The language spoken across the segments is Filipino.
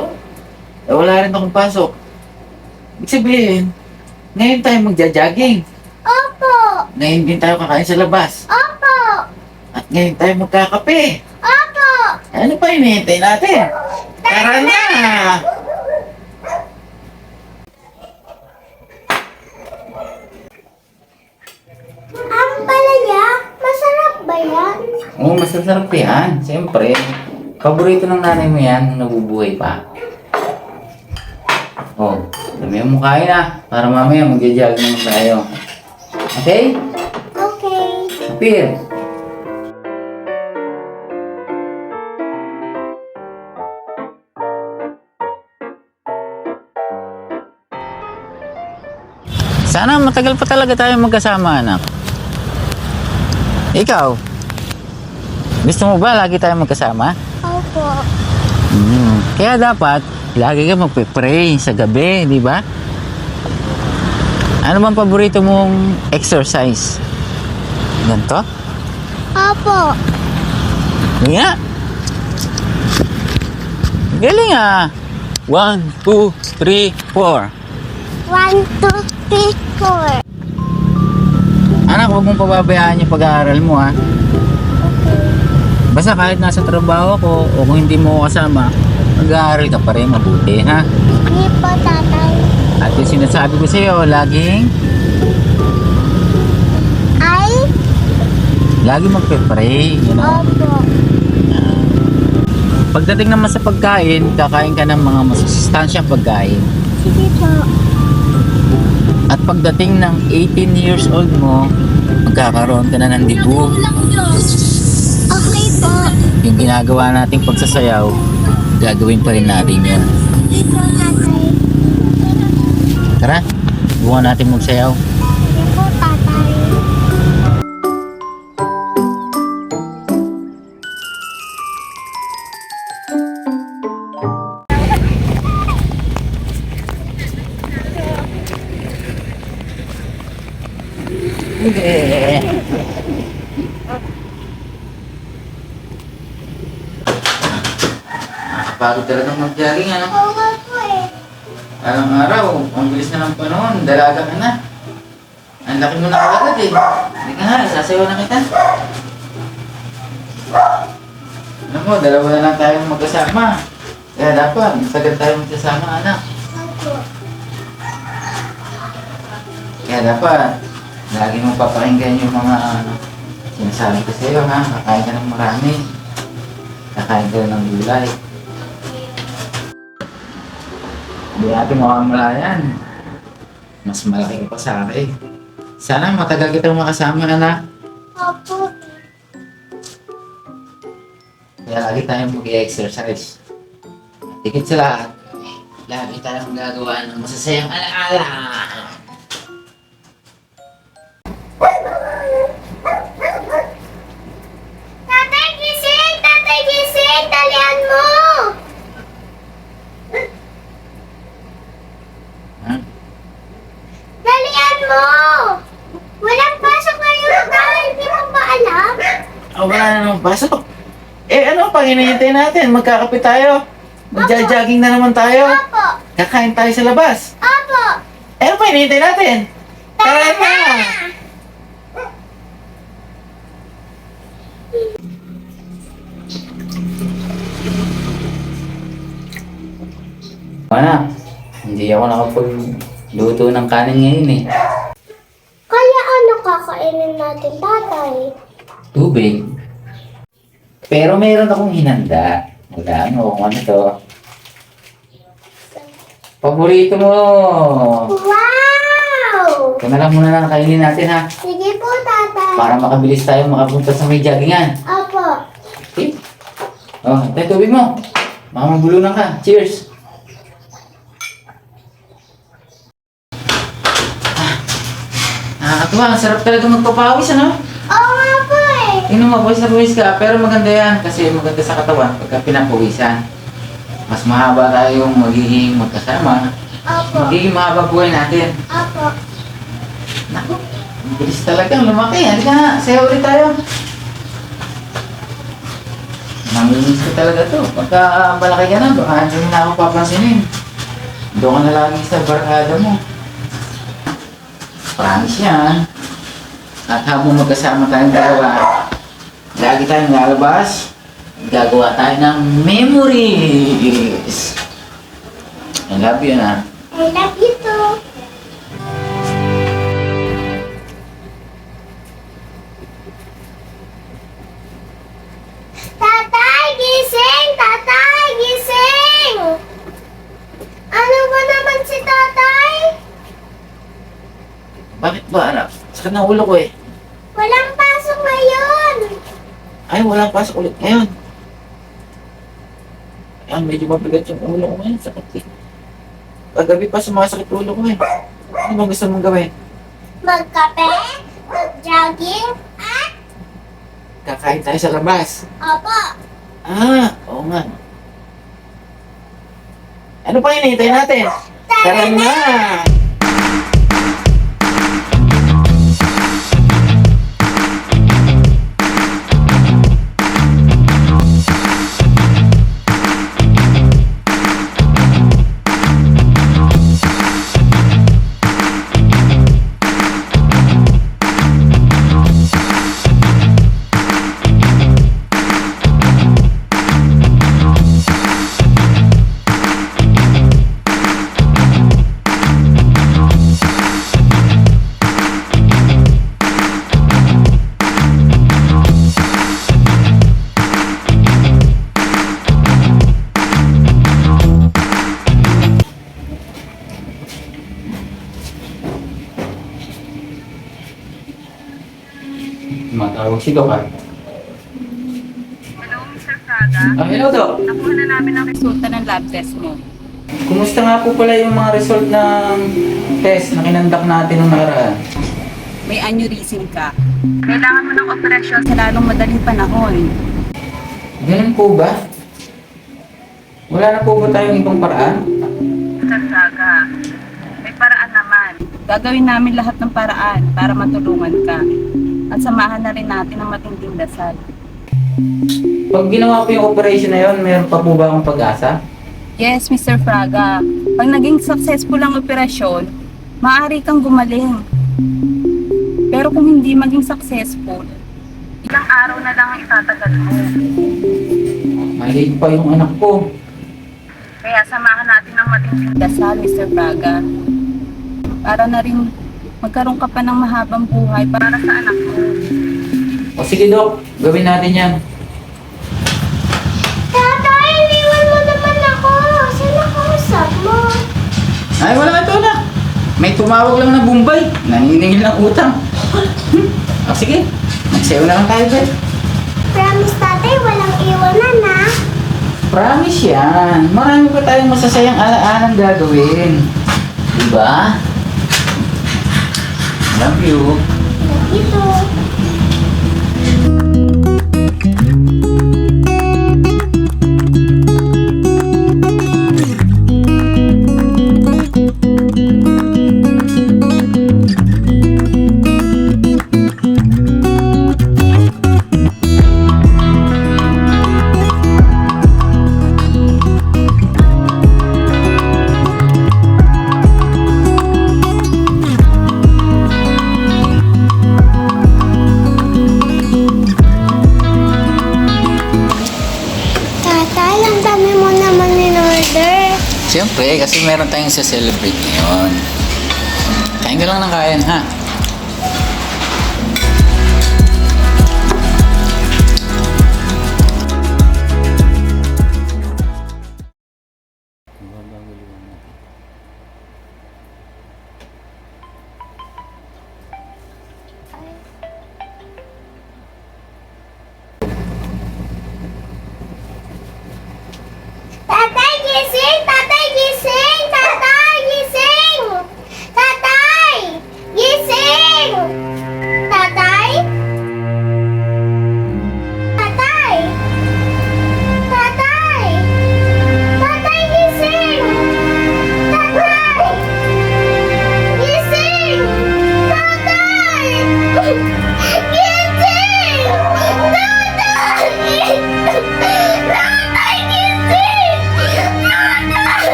Eh, wala rin akong pasok. Ibig sabihin, ngayon tayo magja-jogging. Opo! Ngayon din tayo kakain sa labas. Opo! At ngayon tayo magkakape. Opo! Ano pa hinihintay natin? Tara na! Ang palaya, masarap ba yan? Oo, mas masarap yan. Siyempre. Paborito ng nanay mo yan nabubuhay pa. Oh, dami mo kain na. Para mamaya magja-jog naman tayo. Okay? Okay. Appear. Sana matagal pa talaga tayo magkasama, anak. Ikaw, gusto mo ba lagi tayo magkasama? Mm. Kaya dapat, lagi ka magpe-pray sa gabi, di ba? Ano bang paborito mong exercise? Ganto? Opo. Nga. Galing ah. One, two, three, four. One, two, three, four. Anak, huwag mong pababayaan yung pag-aaral mo ah. Basta kahit nasa trabaho ko o kung hindi mo kasama, mag-aaral ka pa rin mabuti ha. Hindi po, tatay. At yung sinasabi ko sa iyo, laging, Ay, lagi magpe-pray, you know. opo. Pagdating naman sa pagkain, kakain ka ng mga masusustansyang pagkain. Sige po. At pagdating ng 18 years old mo, magkakaroon ka na ng dibu. Okay po. Yung ginagawa nating pagsasayaw, gagawin pa rin natin po, tatay. Tara, buwan natin magsayaw. Sige po, tatay. Nakakapagod talagang mag-jogging, ano? Oo nga po eh. Alang araw, ang bilis na ng panahon, dalaga ka na. Ang laki mo na agad eh. Hindi ka nga, sasayaw na kita. Alam mo, dalawa na lang tayong magkasama. Kaya dapat, matagal tayo magkasama, anak. Kaya dapat, lagi mong papakinggan yung mga ano, sinasabi ko sa'yo, ha? Kakain ka ng marami. Kakain ka ng gulay. Hindi natin mawawala yan. Mas malaki pa sa akin. Sana matagal kitang makasama, anak. Opo. Kaya lagi tayong mag-exercise. Tikit sa lahat. Lagi tayong gagawa ng masasayang alaala. Tatay gising! Tatay gising! Talian mo! Ha? Dalian mo! Walang pasok ngayon dahil di mo ba alam? Oh, wala na namang pasok. Eh, ano pang hinihintay natin? Magkakape tayo. Magja-jogging na naman tayo. Opo! Kakain tayo sa labas. Opo! Eh, ano pa hinihintay natin? Tara na! Mana, hindi ako nakapagluto ng kanin ngayon eh. Kaya ano kakainin natin, tatay? Tubig. Pero meron akong hinanda. Wala ano, kung ano to. Paborito mo! Wow! Ito na lang muna lang kainin natin ha. Sige po, tatay. Para makabilis tayo makapunta sa may joggingan. Opo. Okay? Oh, ito tubig mo. Mamagulo na ka. Cheers! Ah, Nakakatuwa. Ang sarap talaga magpapawis, ano? Tingnan mo, pawis na pawis ka. Pero maganda yan kasi maganda sa katawan pagka pinapawisan. Mas mahaba tayong magiging magkasama. Opo. Magiging mahaba buhay natin. Opo. Naku, bilis talaga. Lumaki. Halika nga. Sayo ulit tayo. Namimiss ko talaga to. Pagka malaki ka na, baka hindi na ako papansinin. Doon ka na lagi sa barkada mo. Promise yan. At habang magkasama tayong dalawa, lagi tayong lalabas, gagawa tayo ng memories. I love you na. I love you too. Tatay, gising! Tatay, gising! Ano ba naman si tatay? Bakit ba, anak? Sakit ng ulo ko eh. Walang pasok ngayon. Ay, walang pasok ulit ngayon. Ayan, medyo mabigat yung ulo ko ngayon. Sakit eh. Kagabi pa sumasakit ulo ko eh. Ano bang gusto mong gawin? Magkape, mag-jogging, at Kakain tayo sa labas. opo. Ah, oo nga. Ano pa hinihintay natin? Tara na! Matawag si Doc ah. Hello, Mr. Fraga. Ah, hello Doc. Nakuha na namin ang resulta ng lab test mo. Kumusta nga po pala yung mga result ng test na kinandak natin nung nakaraan? May aneurysm ka. Kailangan mo ng operasyon sa lalong madaling panahon. Ganun po ba? Wala na po ba tayong ibang paraan? Mr. Fraga, may paraan naman. Gagawin namin lahat ng paraan para matulungan ka. At samahan na rin natin ang matinding dasal. Pag ginawa ko yung operation na yun, meron pa po ba akong pag-asa? Yes, Mr. Fraga. Pag naging successful ang operasyon, maaari kang gumaling. Pero kung hindi maging successful, ilang araw na lang ang itatagal mo. Maliit pa yung anak ko. Kaya samahan natin ng matinding dasal, Mr. Braga. Para na rin magkaroon ka pa ng mahabang buhay para sa anak mo. O sige Doc, gawin natin yan. Tatay, iniwan mo naman ako. Saan nakausap mo? Ay, wala ito na. May tumawag lang na Bombay. Naniningil ng utang. o sige, magsayo na lang tayo, Ben. Promise tatay, walang iwanan na. Promise yan. Marami pa tayong masasayang alaalang gagawin. Diba? Love you. Ito. Tatay, Siyempre, kasi meron tayong sa celebrate ngayon. Kain ka lang ng kain, ha?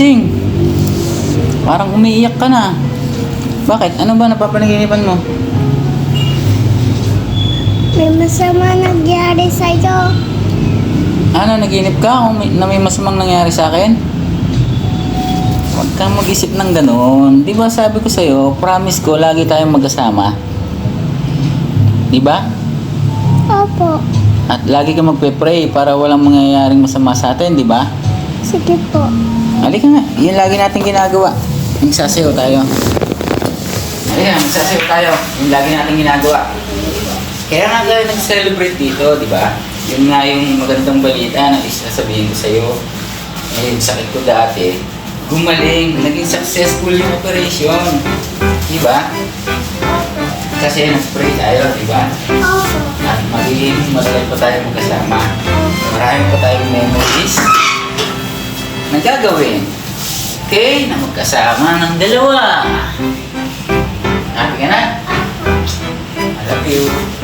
Gising! Parang umiiyak ka na. Bakit? Ano ba napapanaginipan mo? May masama nangyari sa'yo. Ano, naginip ka kung may, na may masamang nangyari sa akin? Huwag kang mag-isip ng ganun. Di ba sabi ko sa'yo, promise ko, lagi tayong magkasama. Di ba? Opo. At lagi ka magpe-pray para walang mangyayaring masama sa atin, di ba? Sige po. Halika nga, yun lagi natin ginagawa. Magsasayaw tayo. Halika, magsasayaw tayo. Yung lagi natin ginagawa. Kaya nga tayo nag-celebrate dito, di ba? Yun nga yung magandang balita na isasabihin ko sa'yo. Eh, yung sakit ko dati, gumaling, naging successful yung operation. Di ba? Kasi nag-pray tayo, di ba? At magiging matagal pa tayo magkasama. Marami pa tayong memories na gagawin. Okay, na magkasama ng dalawa. Happy ka na? I love you.